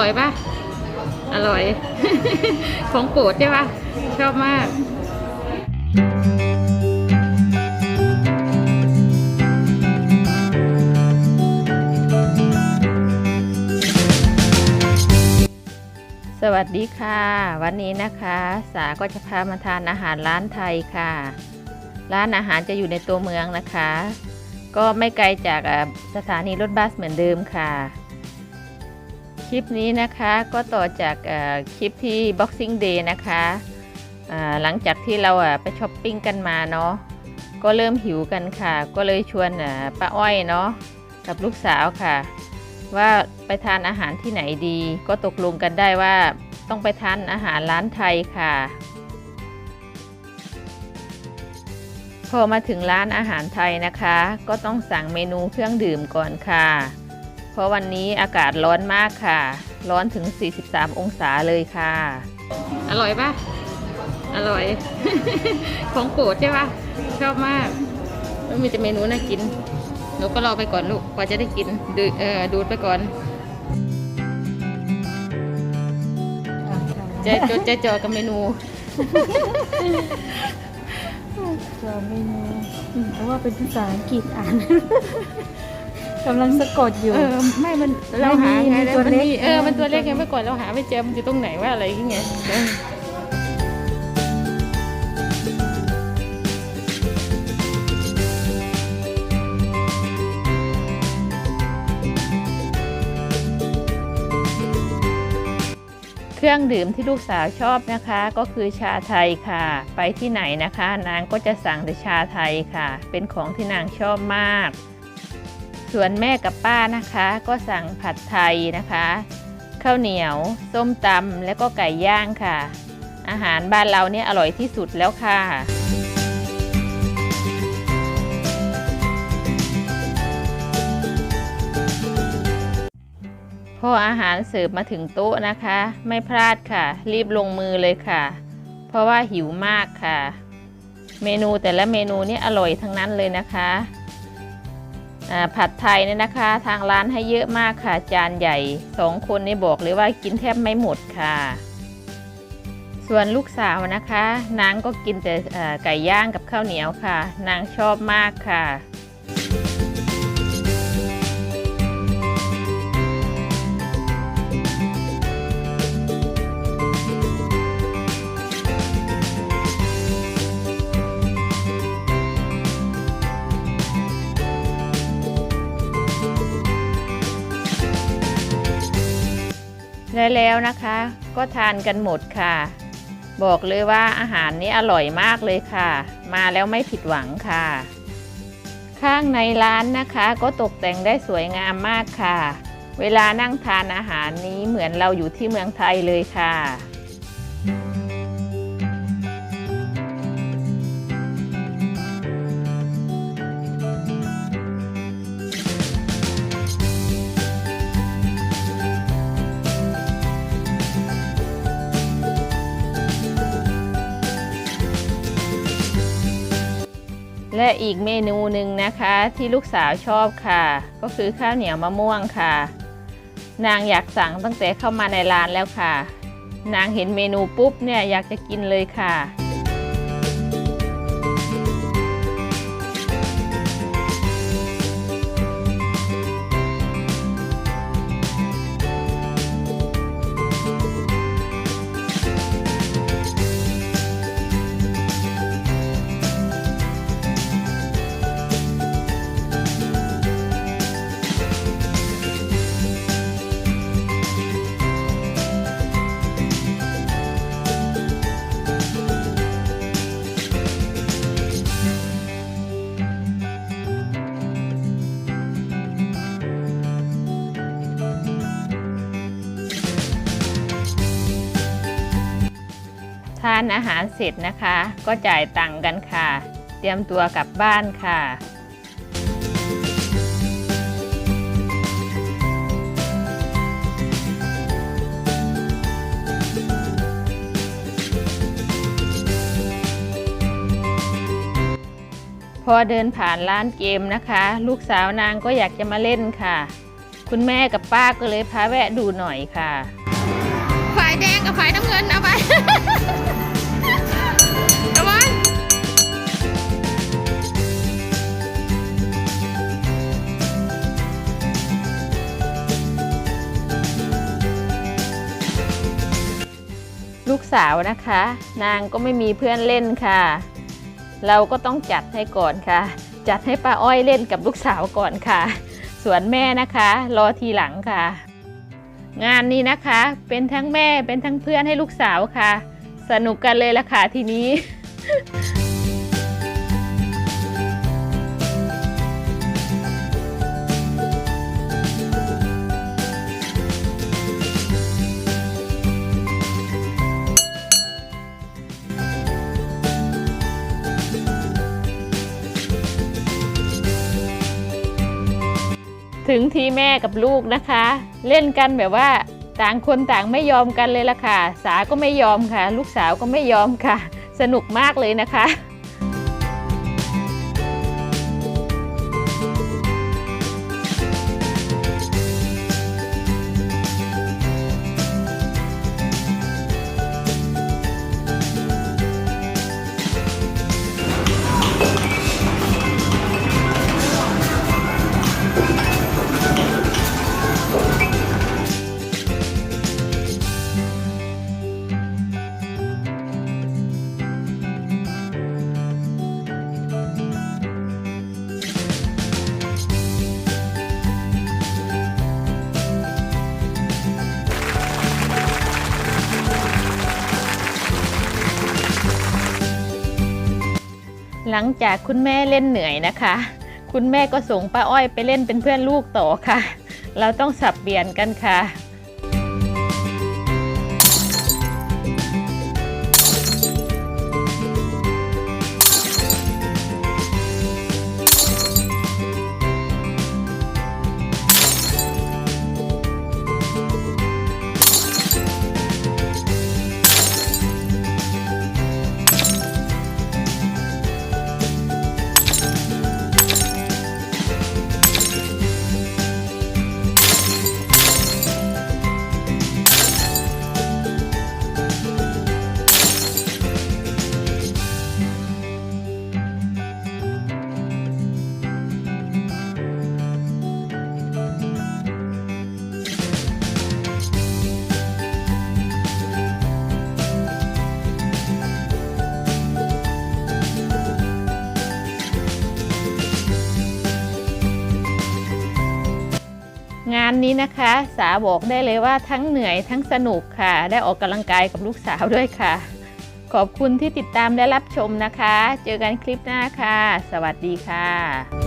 ร่อยปะอร่อย ของโปรดใช่ปะชอบมากสวัสดีค่ะ วันนี้นะคะสาก็จะพามาทานอาหารร้านไทยค่ะ ร้านอาหารจะอยู่ในตัวเมืองนะคะ ก็ไม่ไกลจากสถานีรถบัสเหมือนเดิมค่ะ คลิปนี้นะคะก็ต่อจากคลิปที่ Boxing Day นะคะหลังจากที่เราไปช้อปปิ้งกันมาเนาะก็เริ่มหิวกันค่ะ ก็เลยชวนป้าอ้อยเนาะกับลูกสาวค่ะ ว่าไปทานอาหารที่ไหนดี ก็ตกลงกันได้ว่าต้องไปทานอาหารร้านไทยค่ะ พอมาถึงร้านอาหารไทยนะคะ ก็ต้องสั่งเมนูเครื่องดื่มก่อนค่ะ เพราะวันนี้อากาศร้อนมากค่ะ ร้อนถึง 43 องศาเลยค่ะ อร่อยปะอร่อย ของโปรดใช่ปะชอบมากแล้วมีแต่เมนูน่ากินหนูก็รอไปก่อนลูกกว่าจะได้กินดูเออดูดไปก่อนใจจดใจจ่อกับเมนูจอเมนูอืมเพราะว่าเป็นภาษาอังกฤษอ่าน กำลังสะกดอยู่ เออไม่มันเราหาไงมีแล้วตัวมันเล็กมีเออมันตัวเล็กไงมีตัวเล็กเมื่อก่อนเราหาไม่เจอมันอยู่ตรงไหนว่าอะไรอย่างเงี้ยเออเครื่องดื่มที่ลูกสาวชอบนะคะก็คือชาไทยค่ะ ไปที่ไหนนะคะ นางก็จะสั่งแต่ชาไทยค่ะ เป็นของที่นางชอบมาก ส่วนแม่กับป้านะคะ ก็สั่งผัดไทยนะคะข้าวเหนียว ส้มตำและก็ไก่ย่างค่ะ อาหารบ้านเราเนี่ยอร่อยที่สุดแล้วค่ะพออาหารเสิร์ฟมาถึงโต๊ะนะคะ ไม่พลาดค่ะ รีบลงมือเลยค่ะ เพราะว่าหิวมากค่ะ เมนูแต่ละเมนูนี่อร่อยทั้งนั้นเลยนะคะ ผัดไทยเนี่ยนะคะ ทางร้านให้เยอะมากค่ะ จานใหญ่สองคนนี่บอกเลยว่ากินแทบไม่หมดค่ะ ส่วนลูกสาวนะคะ นางก็กินแต่ไก่ย่างกับข้าวเหนียวค่ะ นางชอบมากค่ะ และแล้วนะคะ ก็ทานกันหมดค่ะ บอกเลยว่าอาหารนี้อร่อยมากเลยค่ะ มาแล้วไม่ผิดหวังค่ะ ข้างในร้านนะคะ ก็ตกแต่งได้สวยงามมากค่ะ เวลานั่งทานอาหารนี้เหมือนเราอยู่ที่เมืองไทยเลยค่ะ และอีกเมนูหนึ่งนะคะที่ลูกสาวชอบค่ะ ก็คือข้าวเหนียวมะม่วงค่ะ นางอยากสั่งตั้งแต่เข้ามาในร้านแล้วค่ะ นางเห็นเมนูปุ๊บเนี่ยอยากจะกินเลยค่ะ ทานอาหารเสร็จนะคะ ก็จ่ายตังค์กันค่ะ เตรียมตัวกลับบ้านค่ะพอเดินผ่านร้านเกมนะคะ ลูกสาวนางก็อยากจะมาเล่นค่ะ คุณแม่กับป้าก็เลยพาแวะดูหน่อยค่ะ แดงกับฝ่ายน้ำเงินเอาไปเอาไว้ลูกสาวนะคะ นางก็ไม่มีเพื่อนเล่นค่ะ เราก็ต้องจัดให้ก่อนค่ะ จัดให้ป้าอ้อยเล่นกับลูกสาวก่อนค่ะ ส่วนแม่นะคะ รอทีหลังค่ะ งานนี้นะคะ เป็นทั้งแม่เป็นทั้งเพื่อนให้ลูกสาวค่ะ สนุกกันเลยละค่ะทีนี้ ถึงทีแม่กับลูกนะคะ เล่นกันแบบว่าต่างคนต่างไม่ยอมกันเลยล่ะค่ะ สาก็ไม่ยอมค่ะ ลูกสาวก็ไม่ยอมค่ะ สนุกมากเลยนะคะ หลังจากคุณแม่เล่นเหนื่อยนะคะ คุณแม่ก็ส่งป้าอ้อยไปเล่นเป็นเพื่อนลูกต่อค่ะ เราต้องสับเปลี่ยนกันค่ะ งานนี้นะคะ สาบอกได้เลยว่าทั้งเหนื่อยทั้งสนุกค่ะ ได้ออกกำลังกายกับลูกสาวด้วยค่ะ ขอบคุณที่ติดตามและรับชมนะคะ เจอกันคลิปหน้าค่ะ สวัสดีค่ะ